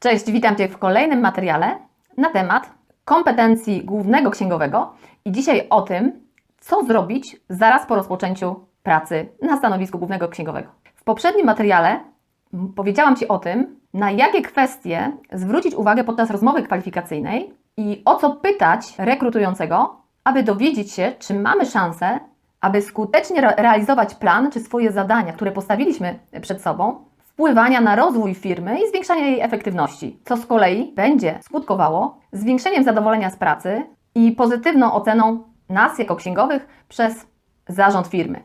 Cześć, witam Cię w kolejnym materiale na temat kompetencji głównego księgowego i dzisiaj o tym, co zrobić zaraz po rozpoczęciu pracy na stanowisku głównego księgowego. W poprzednim materiale powiedziałam Ci o tym, na jakie kwestie zwrócić uwagę podczas rozmowy kwalifikacyjnej i o co pytać rekrutującego, aby dowiedzieć się, czy mamy szansę, aby skutecznie re- realizować plan czy swoje zadania, które postawiliśmy przed sobą, wpływania na rozwój firmy i zwiększania jej efektywności, co z kolei będzie skutkowało zwiększeniem zadowolenia z pracy i pozytywną oceną nas jako księgowych przez zarząd firmy.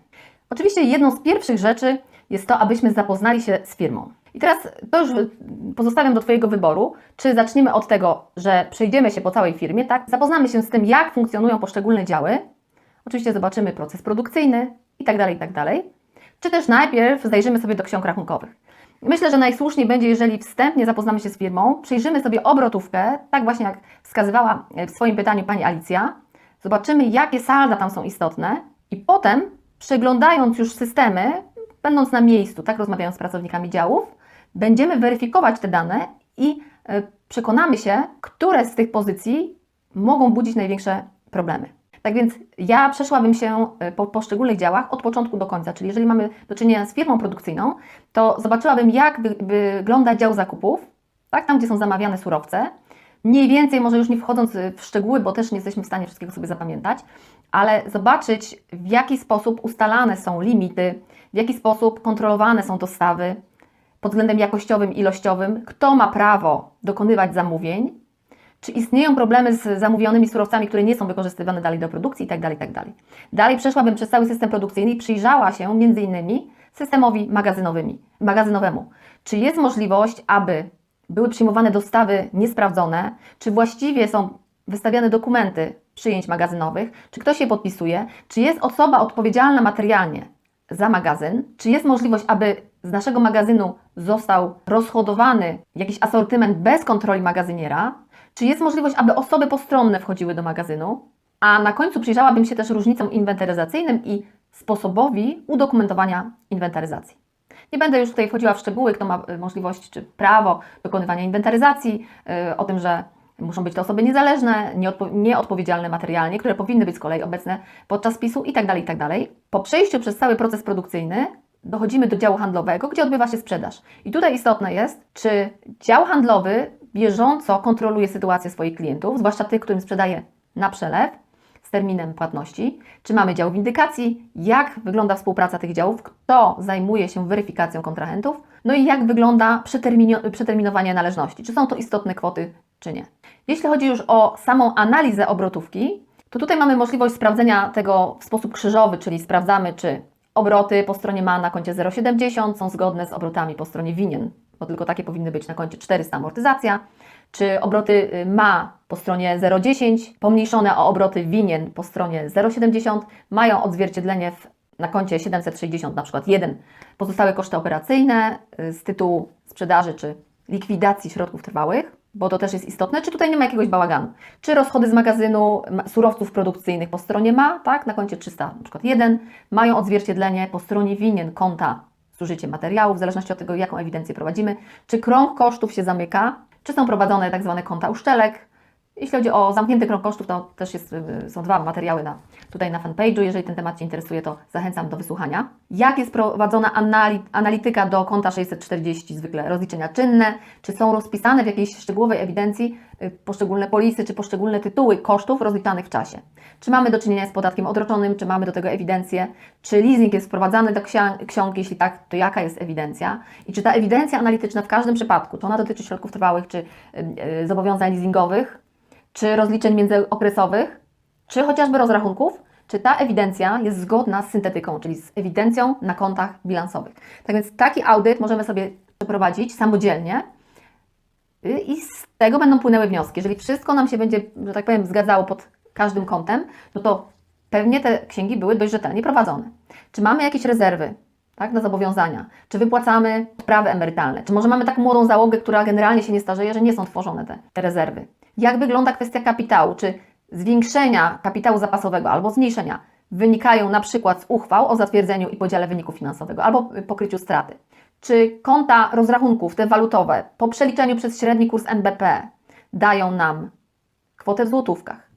Oczywiście jedną z pierwszych rzeczy jest to, abyśmy zapoznali się z firmą. I teraz to już pozostawiam do Twojego wyboru, czy zaczniemy od tego, że przejdziemy się po całej firmie, tak? Zapoznamy się z tym, jak funkcjonują poszczególne działy. Oczywiście zobaczymy proces produkcyjny i tak dalej, tak dalej. Czy też najpierw zajrzymy sobie do ksiąg rachunkowych. Myślę, że najsłuszniej będzie, jeżeli wstępnie zapoznamy się z firmą, przyjrzymy sobie obrotówkę, tak właśnie jak wskazywała w swoim pytaniu pani Alicja. Zobaczymy, jakie salda tam są istotne i potem, przeglądając już systemy, będąc na miejscu, tak rozmawiając z pracownikami działów, będziemy weryfikować te dane i e, przekonamy się, które z tych pozycji mogą budzić największe problemy. Tak więc ja przeszłabym się e, po poszczególnych działach od początku do końca, czyli jeżeli mamy do czynienia z firmą produkcyjną, to zobaczyłabym, jak wy, wygląda dział zakupów, tak, tam gdzie są zamawiane surowce. Mniej więcej, może już nie wchodząc w szczegóły, bo też nie jesteśmy w stanie wszystkiego sobie zapamiętać, ale zobaczyć, w jaki sposób ustalane są limity, w jaki sposób kontrolowane są dostawy pod względem jakościowym, ilościowym, kto ma prawo dokonywać zamówień, czy istnieją problemy z zamówionymi surowcami, które nie są wykorzystywane dalej do produkcji itd. itd. Dalej przeszłabym przez cały system produkcyjny i przyjrzała się między innymi systemowi magazynowymi, magazynowemu. Czy jest możliwość, aby były przyjmowane dostawy niesprawdzone, czy właściwie są wystawiane dokumenty przyjęć magazynowych, czy ktoś je podpisuje, czy jest osoba odpowiedzialna materialnie za magazyn, czy jest możliwość, aby z naszego magazynu został rozhodowany jakiś asortyment bez kontroli magazyniera, czy jest możliwość, aby osoby postronne wchodziły do magazynu, a na końcu przyjrzałabym się też różnicom inwentaryzacyjnym i sposobowi udokumentowania inwentaryzacji. Nie będę już tutaj wchodziła w szczegóły, kto ma y, możliwość czy prawo dokonywania inwentaryzacji, y, o tym, że muszą być to osoby niezależne, nieodpo- nieodpowiedzialne materialnie, które powinny być z kolei obecne podczas spisu itd., itd. Po przejściu przez cały proces produkcyjny dochodzimy do działu handlowego, gdzie odbywa się sprzedaż. I tutaj istotne jest, czy dział handlowy bieżąco kontroluje sytuację swoich klientów, zwłaszcza tych, którym sprzedaje na przelew, z terminem płatności, czy mamy dział windykacji, jak wygląda współpraca tych działów, kto zajmuje się weryfikacją kontrahentów, no i jak wygląda przeterminowanie należności, czy są to istotne kwoty, czy nie. Jeśli chodzi już o samą analizę obrotówki, to tutaj mamy możliwość sprawdzenia tego w sposób krzyżowy, czyli sprawdzamy, czy obroty po stronie ma na koncie 0,70 są zgodne z obrotami po stronie winien, bo tylko takie powinny być na koncie. 400 amortyzacja, czy obroty y, ma po stronie 0,10 pomniejszone o obroty winien po stronie 0,70 mają odzwierciedlenie w, na koncie 760 na przykład 1 pozostałe koszty operacyjne y, z tytułu sprzedaży czy likwidacji środków trwałych, bo to też jest istotne, czy tutaj nie ma jakiegoś bałaganu. Czy rozchody z magazynu ma- surowców produkcyjnych po stronie ma, tak, na koncie 300 na przykład 1 mają odzwierciedlenie po stronie winien konta zużycie materiałów, w zależności od tego, jaką ewidencję prowadzimy, czy krąg kosztów się zamyka, czy są prowadzone tak zwane konta uszczelek. Jeśli chodzi o zamknięty krąg kosztów, to też jest, y, są dwa materiały na, tutaj na fanpage'u. Jeżeli ten temat Cię interesuje, to zachęcam do wysłuchania. Jak jest prowadzona anali- analityka do konta 640, zwykle rozliczenia czynne? Czy są rozpisane w jakiejś szczegółowej ewidencji y, poszczególne polisy, czy poszczególne tytuły kosztów rozliczanych w czasie? Czy mamy do czynienia z podatkiem odroczonym, czy mamy do tego ewidencję? Czy leasing jest wprowadzany do ksią- ksiąg? Jeśli tak, to jaka jest ewidencja? I czy ta ewidencja analityczna w każdym przypadku, czy ona dotyczy środków trwałych, czy y, zobowiązań leasingowych, czy rozliczeń międzyokresowych, czy chociażby rozrachunków, czy ta ewidencja jest zgodna z syntetyką, czyli z ewidencją na kontach bilansowych. Tak więc taki audyt możemy sobie przeprowadzić samodzielnie i z tego będą płynęły wnioski. Jeżeli wszystko nam się będzie, że tak powiem, zgadzało pod każdym kątem, no to pewnie te księgi były dość rzetelnie prowadzone. Czy mamy jakieś rezerwy? Tak, na zobowiązania. Czy wypłacamy odprawy emerytalne? Czy może mamy taką młodą załogę, która generalnie się nie starzeje, że nie są tworzone te, te rezerwy? Jak wygląda kwestia kapitału? Czy zwiększenia kapitału zapasowego albo zmniejszenia wynikają na przykład z uchwał o zatwierdzeniu i podziale wyniku finansowego albo pokryciu straty? czy konta rozrachunków, te walutowe, po przeliczeniu przez średni kurs NBP dają nam kwotę w złotówkach,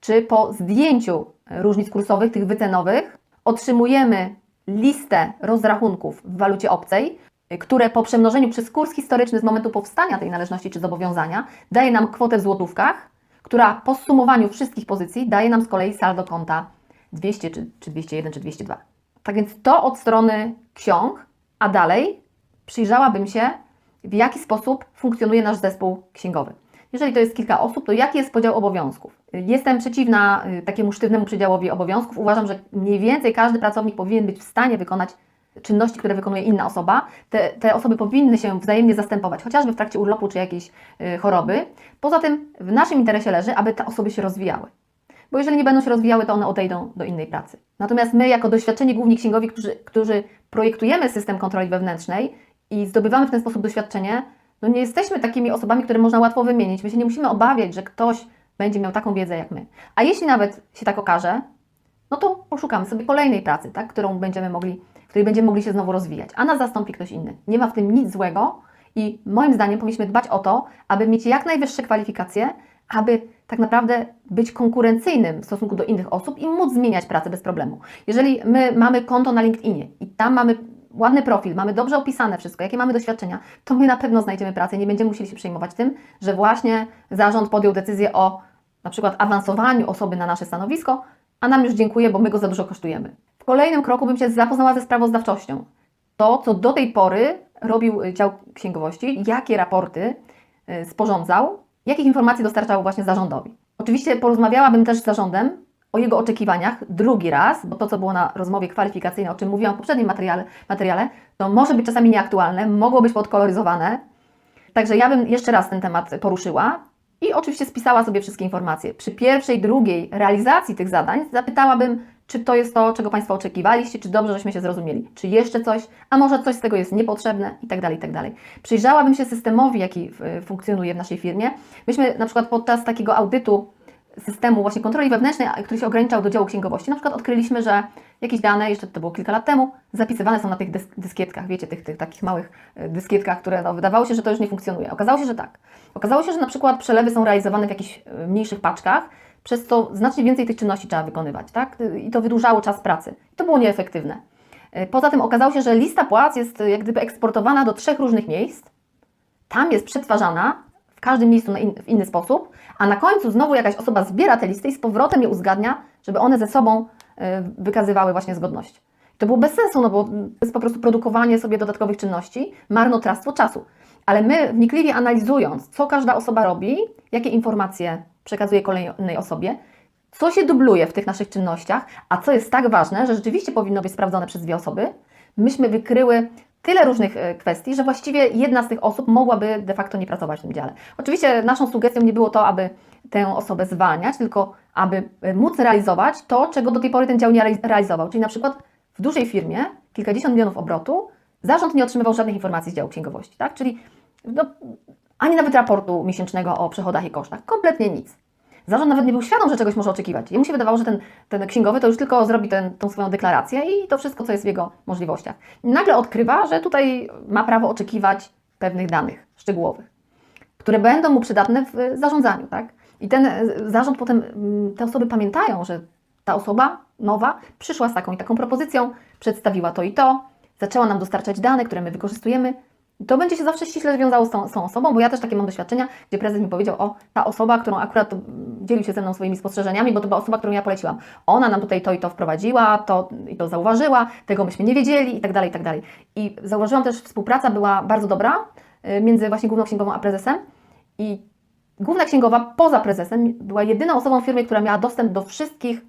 czy po zdjęciu różnic kursowych, tych wycenowych, otrzymujemy listę rozrachunków w walucie obcej, które po przemnożeniu przez kurs historyczny z momentu powstania tej należności czy zobowiązania daje nam kwotę w złotówkach, która po sumowaniu wszystkich pozycji daje nam z kolei saldo konta 200 czy, czy 201 czy 202. Tak więc to od strony ksiąg, a dalej przyjrzałabym się, w jaki sposób funkcjonuje nasz zespół księgowy. Jeżeli to jest kilka osób, to jaki jest podział obowiązków? Jestem przeciwna y, takiemu sztywnemu przydziałowi obowiązków. Uważam, że mniej więcej każdy pracownik powinien być w stanie wykonać czynności, które wykonuje inna osoba. Te, te osoby powinny się wzajemnie zastępować, chociażby w trakcie urlopu czy jakiejś y, choroby. Poza tym w naszym interesie leży, aby te osoby się rozwijały. Bo jeżeli nie będą się rozwijały, to one odejdą do innej pracy. Natomiast my, jako doświadczeni główni księgowi, którzy, którzy projektujemy system kontroli wewnętrznej i zdobywamy w ten sposób doświadczenie, no nie jesteśmy takimi osobami, które można łatwo wymienić. My się nie musimy obawiać, że ktoś będzie miał taką wiedzę jak my. A jeśli nawet się tak okaże, no to poszukamy sobie kolejnej pracy, tak, którą będziemy mogli, której będziemy mogli się znowu rozwijać, a nas zastąpi ktoś inny. Nie ma w tym nic złego i moim zdaniem powinniśmy dbać o to, aby mieć jak najwyższe kwalifikacje, aby tak naprawdę być konkurencyjnym w stosunku do innych osób i móc zmieniać pracę bez problemu. Jeżeli my mamy konto na LinkedInie i tam mamy ładny profil, mamy dobrze opisane wszystko, jakie mamy doświadczenia, to my na pewno znajdziemy pracę. Nie będziemy musieli się przejmować tym, że właśnie zarząd podjął decyzję o na przykład awansowaniu osoby na nasze stanowisko, a nam już dziękuję, bo my go za dużo kosztujemy. W kolejnym kroku bym się zapoznała ze sprawozdawczością. To, co do tej pory robił dział księgowości, jakie raporty y, sporządzał, jakich informacji dostarczał właśnie zarządowi. Oczywiście porozmawiałabym też z zarządem o jego oczekiwaniach drugi raz, bo to, co było na rozmowie kwalifikacyjnej, o czym mówiłam w poprzednim materiale, materiale to może być czasami nieaktualne, mogło być podkoloryzowane. Także ja bym jeszcze raz ten temat poruszyła i oczywiście spisała sobie wszystkie informacje. Przy pierwszej, drugiej realizacji tych zadań zapytałabym, czy to jest to, czego Państwo oczekiwaliście, czy dobrze żeśmy się zrozumieli, czy jeszcze coś, a może coś z tego jest niepotrzebne i tak dalej, i tak dalej. Przyjrzałabym się systemowi, jaki funkcjonuje w naszej firmie. Myśmy na przykład podczas takiego audytu systemu właśnie kontroli wewnętrznej, który się ograniczał do działu księgowości, na przykład odkryliśmy, że jakieś dane, jeszcze to było kilka lat temu, zapisywane są na tych dyskietkach, wiecie, tych, tych takich małych e, dyskietkach, które no, wydawało się, że to już nie funkcjonuje. Okazało się, że tak. Okazało się, że na przykład przelewy są realizowane w jakichś e, mniejszych paczkach, przez co znacznie więcej tych czynności trzeba wykonywać, tak? I to wydłużało czas pracy. I to było nieefektywne. E, poza tym okazało się, że lista płac jest jak gdyby eksportowana do trzech różnych miejsc. Tam jest przetwarzana w każdym miejscu w inny sposób, a na końcu znowu jakaś osoba zbiera te listy i z powrotem je uzgadnia, żeby one ze sobą e, wykazywały właśnie zgodność. To było bez sensu, no bo to jest po prostu produkowanie sobie dodatkowych czynności, marnotrawstwo czasu. Ale my wnikliwie analizując, co każda osoba robi, jakie informacje przekazuje kolejnej osobie, co się dubluje w tych naszych czynnościach, a co jest tak ważne, że rzeczywiście powinno być sprawdzone przez dwie osoby, myśmy wykryły tyle różnych e, kwestii, że właściwie jedna z tych osób mogłaby de facto nie pracować w tym dziale. Oczywiście naszą sugestią nie było to, aby tę osobę zwalniać, tylko aby e, móc realizować to, czego do tej pory ten dział nie realizował. Czyli na przykład w dużej firmie, kilkadziesiąt milionów obrotu, zarząd nie otrzymywał żadnych informacji z działu księgowości, tak? Czyli no, ani nawet raportu miesięcznego o przychodach i kosztach, kompletnie nic. Zarząd nawet nie był świadom, że czegoś może oczekiwać. Jemu się wydawało, że ten, ten księgowy to już tylko zrobi ten, tą swoją deklarację i to wszystko, co jest w jego możliwościach. I nagle odkrywa, że tutaj ma prawo oczekiwać pewnych danych szczegółowych, które będą mu przydatne w zarządzaniu. Tak? I ten zarząd potem, mm, te osoby pamiętają, że ta osoba nowa przyszła z taką i taką propozycją, przedstawiła to i to, zaczęła nam dostarczać dane, które my wykorzystujemy, to będzie się zawsze ściśle związało z tą, z tą, osobą, bo ja też takie mam doświadczenia, gdzie prezes mi powiedział, o, ta osoba, którą akurat dzielił się ze mną swoimi spostrzeżeniami, bo to była osoba, którą ja poleciłam. Ona nam tutaj to i to wprowadziła, to i to zauważyła, tego myśmy nie wiedzieli i tak dalej, i tak dalej. I zauważyłam też, współpraca była bardzo dobra y, między właśnie główną księgową a prezesem i główna księgowa poza prezesem była jedyną osobą w firmie, która miała dostęp do wszystkich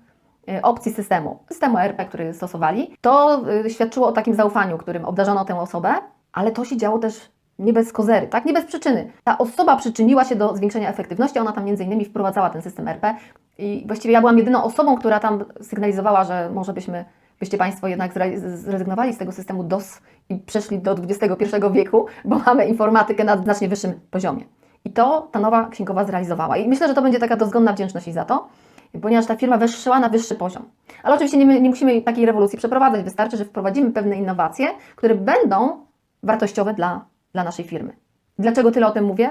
y, opcji systemu, systemu ERP, który stosowali. To y, świadczyło o takim zaufaniu, którym obdarzono tę osobę ale to się działo też nie bez kozery, tak? Nie bez przyczyny. Ta osoba przyczyniła się do zwiększenia efektywności, ona tam między innymi wprowadzała ten system RP i właściwie ja byłam jedyną osobą, która tam sygnalizowała, że może byśmy, byście Państwo jednak zrezygnowali z tego systemu DOS i przeszli do XXI wieku, bo mamy informatykę na znacznie wyższym poziomie. I to ta nowa księgowa zrealizowała. I myślę, że to będzie taka dozgonna wdzięczność i za to, ponieważ ta firma weszła na wyższy poziom. Ale oczywiście nie, nie musimy takiej rewolucji przeprowadzać. Wystarczy, że wprowadzimy pewne innowacje, które będą wartościowe dla, dla naszej firmy. Dlaczego tyle o tym mówię?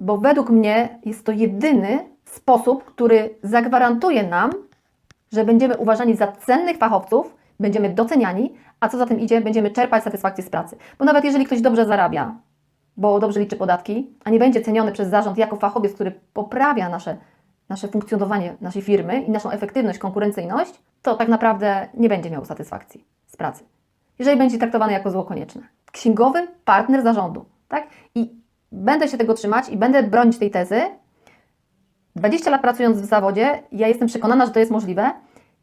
Bo według mnie jest to jedyny sposób, który zagwarantuje nam, że będziemy uważani za cennych fachowców, będziemy doceniani, a co za tym idzie, będziemy czerpać satysfakcję z pracy. Bo nawet jeżeli ktoś dobrze zarabia, bo dobrze liczy podatki, a nie będzie ceniony przez zarząd jako fachowiec, który poprawia nasze, nasze funkcjonowanie naszej firmy i naszą efektywność, konkurencyjność, to tak naprawdę nie będzie miał satysfakcji z pracy. Jeżeli będzie traktowany jako zło konieczne. Księgowy partner zarządu, tak? I będę się tego trzymać i będę bronić tej tezy. 20 lat pracując w zawodzie, ja jestem przekonana, że to jest możliwe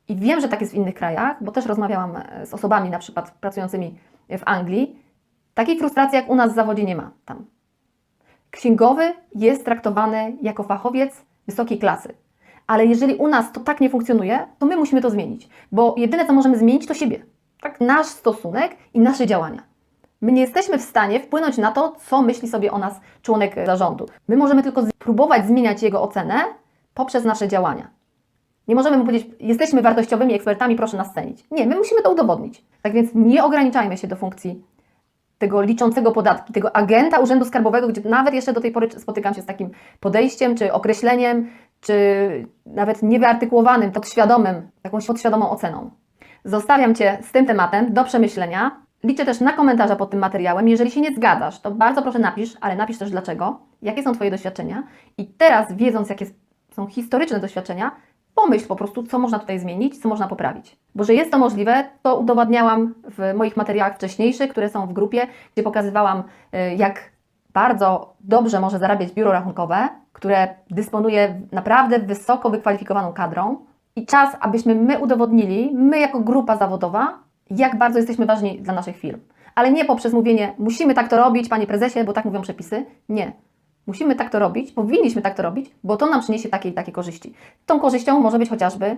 i wiem, że tak jest w innych krajach, bo też rozmawiałam e, z osobami na przykład pracującymi w Anglii. Takiej frustracji jak u nas w zawodzie nie ma tam. Księgowy jest traktowany jako fachowiec wysokiej klasy. Ale jeżeli u nas to tak nie funkcjonuje, to my musimy to zmienić. Bo jedyne, co możemy zmienić, to siebie. Tak? Nasz stosunek i nasze działania. My nie jesteśmy w stanie wpłynąć na to, co myśli sobie o nas członek zarządu. My możemy tylko próbować zmieniać jego ocenę poprzez nasze działania. Nie możemy mu powiedzieć, jesteśmy wartościowymi ekspertami, proszę nas cenić. Nie, my musimy to udowodnić. Tak więc nie ograniczajmy się do funkcji tego liczącego podatki, tego agenta Urzędu Skarbowego, gdzie nawet jeszcze do tej pory spotykam się z takim podejściem, czy określeniem, czy nawet niewyartykułowanym, podświadomym, jakąś podświadomą oceną. Zostawiam Cię z tym tematem do przemyślenia. Liczę też na komentarze pod tym materiałem. Jeżeli się nie zgadzasz, to bardzo proszę napisz, ale napisz też dlaczego, jakie są Twoje doświadczenia. I teraz, wiedząc, jakie są historyczne doświadczenia, pomyśl po prostu, co można tutaj zmienić, co można poprawić. Bo że jest to możliwe, to udowadniałam w moich materiałach wcześniejszych, które są w grupie, gdzie pokazywałam, y, jak bardzo dobrze może zarabiać biuro rachunkowe, które dysponuje naprawdę wysoko wykwalifikowaną kadrą. I czas, abyśmy my udowodnili, my jako grupa zawodowa, jak bardzo jesteśmy ważni dla naszych firm. Ale nie poprzez mówienie, musimy tak to robić, panie prezesie, bo tak mówią przepisy. Nie. Musimy tak to robić, powinniśmy tak to robić, bo to nam przyniesie takie i takie korzyści. Tą korzyścią może być chociażby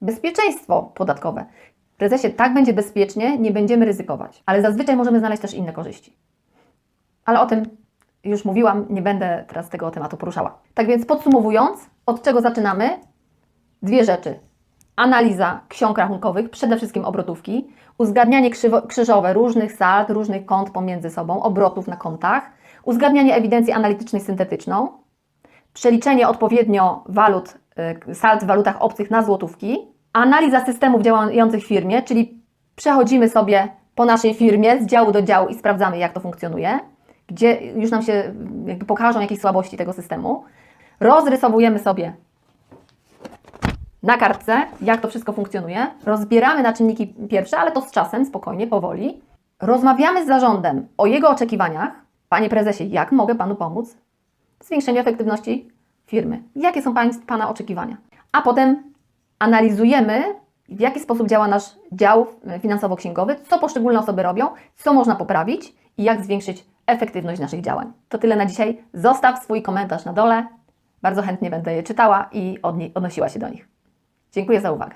bezpieczeństwo podatkowe. Prezesie, tak będzie bezpiecznie, nie będziemy ryzykować. Ale zazwyczaj możemy znaleźć też inne korzyści. Ale o tym już mówiłam, nie będę teraz tego tematu poruszała. Tak więc podsumowując, od czego zaczynamy? Dwie rzeczy. Analiza ksiąg rachunkowych, przede wszystkim obrotówki, uzgadnianie krzywo, krzyżowe różnych sald, różnych kont pomiędzy sobą, obrotów na kontach, uzgadnianie ewidencji analitycznej syntetyczną, przeliczenie odpowiednio walut, y, w walutach obcych na złotówki, analiza systemów działających w firmie, czyli przechodzimy sobie po naszej firmie z działu do działu i sprawdzamy, jak to funkcjonuje, gdzie już nam się pokażą jakieś słabości tego systemu. Rozrysowujemy sobie na kartce, jak to wszystko funkcjonuje. Rozbieramy na czynniki pierwsze, ale to z czasem, spokojnie, powoli. Rozmawiamy z zarządem o jego oczekiwaniach. Panie prezesie, jak mogę panu pomóc w zwiększeniu efektywności firmy? Jakie są pana oczekiwania? A potem analizujemy, w jaki sposób działa nasz dział finansowo-księgowy, co poszczególne osoby robią, co można poprawić i jak zwiększyć efektywność naszych działań. To tyle na dzisiaj. Zostaw swój komentarz na dole. Bardzo chętnie będę je czytała i odnosiła się do nich. Dziękuję za uwagę.